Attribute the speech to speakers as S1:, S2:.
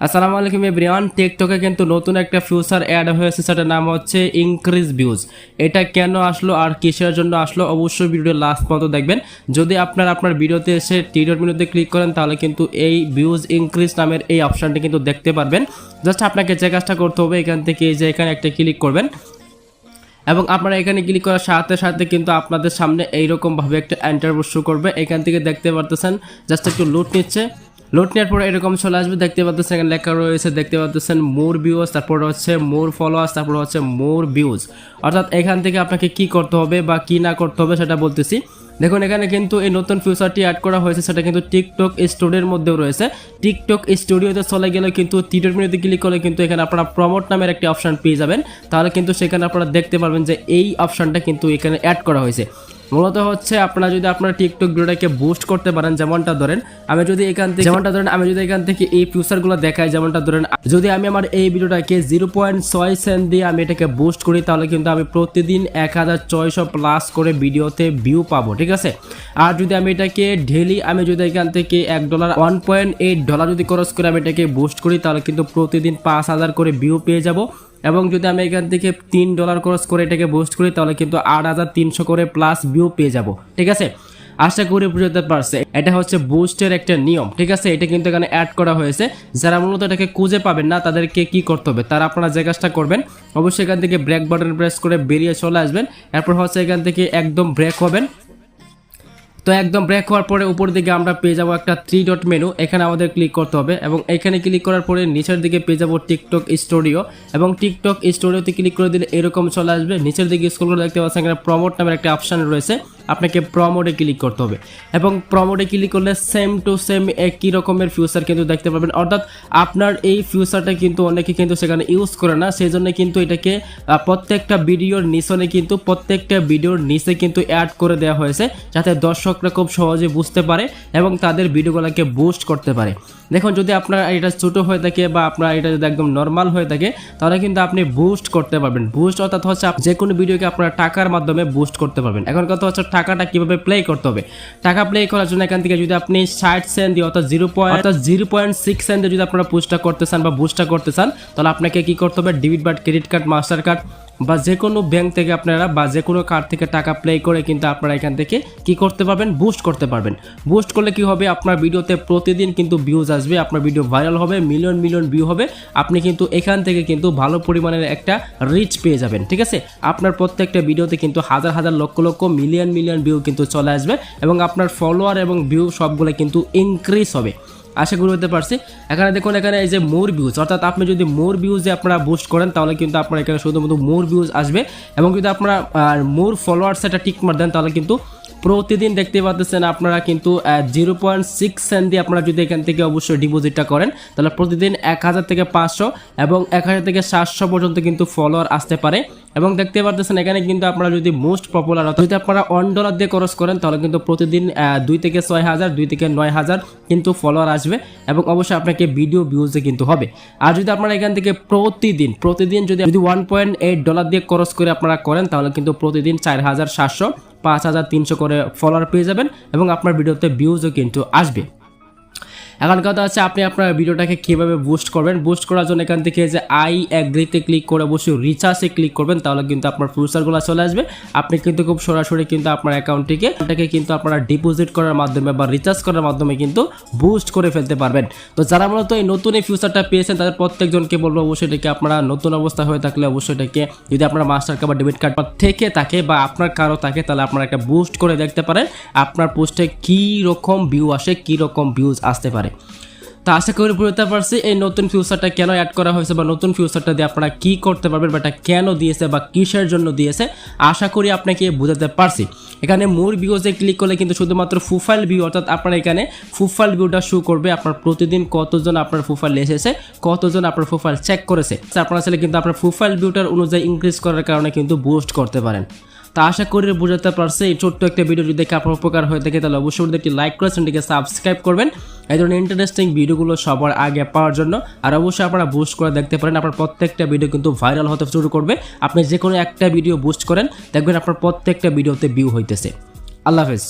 S1: আসসালামু আলাইকুম এভরিওয়ান টিকটকে কিন্তু নতুন একটা ফিউচার অ্যাড হয়েছে, সেটার নাম হচ্ছে ইনক্রিজ ভিউজ এটা কেন আসলো আর কিসের জন্য আসলো অবশ্যই ভিডিও লাস্ট পর্যন্ত দেখবেন। যদি আপনার আপনার ভিডিওতে এসে টিডর মেনুতে ক্লিক করেন, তাহলে কিন্তু এই ভিউজ ইনক্রিজ নামের এই অপশানটি কিন্তু দেখতে পারবেন। জাস্ট আপনাকে যে কাজটা করতে হবে, এখান থেকে এই যে এখানে একটা ক্লিক করবেন। এবং আপনারা এখানে ক্লিক করার সাথে সাথে কিন্তু আপনাদের সামনে এইরকমভাবে একটা এন্টারভিউ শো করবে। এখান থেকে দেখতে পারতেছেন জাস্ট একটু লুট নিচ্ছে। লোড নেওয়ার পরে এরকম চলে আসবে। দেখতে পাচ্ছেন এখানে লেখা রয়েছে, দেখতে পাচ্ছেন মোর ভিউজ তারপর হচ্ছে মোর ফলোয়ার্স তারপর হচ্ছে মোর ভিউজ অর্থাৎ এখান থেকে আপনাকে কি করতে হবে বা কি না করতে হবে সেটা বলতেছি। দেখুন, এখানে কিন্তু এই নতুন ফিউচারটি অ্যাড করা হয়েছে, সেটা কিন্তু টিকটক স্টুডিওর মধ্যেও রয়েছে। টিকটক স্টুডিওতে চলে গেলে কিন্তু টিটোর মিনিতে ক্লিক করলে কিন্তু এখানে আপনারা প্রমোট নামের একটি অপশন পেয়ে যাবেন। তাহলে কিন্তু সেখানে আপনারা দেখতে পারবেন যে এই অপশনটা কিন্তু এখানে অ্যাড করা হয়েছে। মূলত হচ্ছে আপনারা যদি আপনার টিকটক ভিডিওটাকে বুস্ট করতে পারেন, যেমনটা ধরেন, আমি যদি এখান থেকে যেমনটা ধরেন, আমি যদি এখান থেকে এই ফিউচারগুলো দেখাই, যেমনটা ধরেন, যদি আমি আমার এই ভিডিওটাকে জিরো পয়েন্ট ছয় সেন্ট দিয়ে আমি এটাকে বুস্ট করি, তাহলে কিন্তু আমি প্রতিদিন এক হাজার ছয়শো প্লাস করে ভিডিওতে ভিউ পাবো, ঠিক আছে? আর যদি আমি এটাকে ডেলি আমি যদি এখান থেকে এক dollar one point eight dollar যদি খরচ করে আমি এটাকে বুস্ট করি, তাহলে কিন্তু প্রতিদিন পাঁচ হাজার করে ভিউ পেয়ে যাব। এবং যদি আমি এখান থেকে তিন ডলার খরচ করে এটাকে বুস্ট করি, তাহলে কিন্তু আট হাজার তিনশো করে প্লাস ভিউ পেয়ে যাব। ঠিক আছে? আশা করি বুঝতে পারছে। এটা হচ্ছে বুস্টের একটা নিয়ম। ঠিক আছে? এটা কিন্তু এখানে অ্যাড করা হয়েছে। যারা মূলত এটাকে খুঁজে পাবেন না, তাদেরকে কি করতে হবে? তারা আপনারা যে কাজটা করবেন, অবশ্যই এখান থেকে ব্রেক বাটন প্রেস করে বেরিয়ে চলে আসবেন। এরপর হচ্ছে এখান থেকে একদম ব্রেক হবেন। তো একদম ব্রেক হওয়ার পরে উপর দিকে আমরা পেয়ে যাব একটা থ্রি ডট মেনু এখানে আমাদের ক্লিক করতে হবে এবং এখানে ক্লিক করার পরে নিচের দিকে পেয়ে যাব টিকটক স্টুডিও এবং টিকটক স্টুডিওতে ক্লিক করে দিলে এরকম চলে আসবে। নিচের দিকে স্কুল করে দেখতে পাচ্ছেন এখানে প্রমোট নামের একটা অপশান রয়েছে। আপনাকে প্রমোটে ক্লিক করতে হবে। এবং প্রমোটে ক্লিক করলে সেম টু সেম একই রকমের ফিউচার কিন্তু দেখতে পাবেন। অর্থাৎ আপনার এই ফিউচারটা কিন্তু অনেকে কিন্তু সেখানে ইউজ করে না। সেই জন্য কিন্তু এটাকে প্রত্যেকটা ভিডিওর নিচনে কিন্তু, প্রত্যেকটা ভিডিওর নিচে কিন্তু অ্যাড করে দেওয়া হয়েছে, যাতে দর্শকরা খুব সহজে বুঝতে পারে এবং তাদের ভিডিওগুলোকে বুস্ট করতে পারে। দেখুন, যদি আপনার এটা ছোটো হয়ে থাকে বা আপনার এটা যদি একদম নর্মাল হয়ে থাকে, তাহলে কিন্তু আপনি বুস্ট করতে পারবেন। বুস্ট অর্থাৎ হচ্ছে যে কোনো ভিডিওকে আপনার টাকার মাধ্যমে বুস্ট করতে পারবেন। এখন কথা হচ্ছে টাকাটা কীভাবে প্লে করতে হবে। টাকা প্লে করার জন্য এখান থেকে যদি আপনি ষাট সেন্ট দিয়ে অর্থাৎ zero point zero point six cent যদি আপনারা পুস্টটা করতে চান বা বুস্টটা করতে চান, তাহলে আপনাকে কি করতে হবে? ডেবিট বা ক্রেডিট কার্ড মাস্টার কার্ড বা যে কোনো ব্যাংক থেকে আপনারা বা যে কোনো কার্ড থেকে টাকা প্লে করে কিন্তু আপনারা এখান থেকে কি করতে পারবেন? বুস্ট করতে পারবেন। বুস্ট করলে কি হবে? আপনার ভিডিওতে প্রতিদিন কিন্তু ভিউজ আসবে, আপনার ভিডিও ভাইরাল হবে মিলিয়ন মিলিয়ন ভিউ হবে। আপনি কিন্তু এখান থেকে কিন্তু ভালো পরিমাণের একটা রিচ পেয়ে যাবেন, ঠিক আছে? আপনার প্রত্যেকটা ভিডিওতে কিন্তু হাজার হাজার, lakh lakh million million view কিন্তু চলে আসবে এবং আপনার ফলোয়ার এবং ভিউ সবগুলো কিন্তু ইনক্রিজ হবে। আশা করি হতে পারছি। এখানে দেখুন, এখানে এই যে মোর ভিউজ অর্থাৎ আপনি যদি মোর ভিউজে আপনারা বুস্ট করেন, তাহলে কিন্তু আপনার এখানে শুধুমাত্র মোর ভিউজ আসবে এবং যদি আপনারা মোর ফলোয়ার্স একটা টিক মার দেন, তাহলে কিন্তু প্রতিদিন দেখতে পাচ্ছেন আপনারা কিন্তু জিরো পয়েন্ট সিক্স সেন্ট দিয়ে আপনারা যদি এখান থেকে অবশ্যই ডিপোজিটটা করেন, তাহলে প্রতিদিন এক হাজার থেকে পাঁচশো এবং এক হাজার থেকে সাতশো পর্যন্ত কিন্তু ফলোয়ার আসতে পারে। এবং দেখতে পাচ্ছেন এখানে কিন্তু আপনারা যদি মোস্ট পপুলার যদি আপনারা ওয়ান ডলার দিয়ে খরচ করেন, তাহলে কিন্তু প্রতিদিন দুই থেকে ছয় হাজার, দুই থেকে নয় হাজার কিন্তু ফলোয়ার আসবে এবং অবশ্যই আপনাকে ভিডিও ভিউজে কিন্তু হবে। আর যদি আপনারা এখান থেকে প্রতিদিন প্রতিদিন যদি যদি ওয়ান পয়েন্ট এইট ডলার দিয়ে খরচ করে আপনারা করেন, তাহলে কিন্তু প্রতিদিন চার হাজার সাতশো পাঁচ হাজার তিনশো করে ফলোয়ার পেয়ে যাবেন এবং আপনার ভিডিওতে ভিউজও কিন্তু আসবে। এখন কথা হচ্ছে আপনি আপনার ভিডিওটাকে কীভাবে বুস্ট করবেন? বুস্ট করার জন্য এখান থেকে যে আই অ্যাগ্রিতে ক্লিক করে অবশ্যই রিচার্জে ক্লিক করবেন, তাহলে কিন্তু আপনার ফিউচারগুলো চলে আসবে। আপনি কিন্তু খুব সরাসরি কিন্তু আপনার অ্যাকাউন্টটিকে এটাকে কিন্তু আপনারা ডিপোজিট করার মাধ্যমে বা রিচার্জ করার মাধ্যমে কিন্তু বুস্ট করে ফেলতে পারবেন। তো যারা মূলত এই নতুন এই ফিউচারটা পেয়েছেন, তাদের প্রত্যেকজনকে বলব অবশ্যই এটাকে আপনারা নতুন অবস্থা হয়ে থাকলে অবশ্যই এটাকে যদি আপনার মাস্টার কার্ড বা ডেবিট কার্ড থেকে থাকে বা আপনার কারও থাকে, তাহলে আপনারা একটা বুস্ট করে দেখতে পারেন, আপনার পোস্টে কী রকম ভিউ আসে কী রকম ভিউজ আসতে পারে। তো আশা করি বুঝতে পারছি এই নতুন ফিউচারটা কেন অ্যাড করা হয়েছে বা নতুন ফিউচারটা দিয়ে আপনারা কি করতে পারবেন বা এটা কেন দিয়েছে বা কিসের জন্য দিয়েছে, আশা করি আপনাকে বোঝাতে পারছি। এখানে মোর ভিউজে ক্লিক করলে কিন্তু শুধুমাত্র ফুফাইল ভিউ অর্থাৎ আপনার এখানে ফুফাইল ভিউটা শো করবে আপনার প্রতিদিন কতজন আপনার ফুফাইল এসেছে, কতজন আপনার ফুফাইল চেক করেছে। আপনারা চাইলে কিন্তু আপনার ফুফাইল ভিউটার অনুযায়ী ইনক্রিজ করার কারণে কিন্তু বুস্ট করতে পারেন। তা আশা করি বোঝাতে পারছে। এই ছোট্ট একটা ভিডিও যদি আপনার উপকার হয়ে থাকে তাহলে অবশ্যই একটি লাইক করে চ্যানেলটিকে সাবস্ক্রাইব করবেন। এই ধরনের ইন্টারেস্টিং ভিডিওগুলো সবার আগে পাওয়ার জন্য। আর অবশ্যই আপনারা বুস্ট করে দেখতে পারেন, আপনার প্রত্যেকটা ভিডিও কিন্তু ভাইরাল হতে শুরু করবে। আপনি যে কোনো একটা ভিডিও বুস্ট করেন, দেখবেন আপনার প্রত্যেকটা ভিডিওতে ভিউ হইতেছে। আল্লাহ হাফেজ।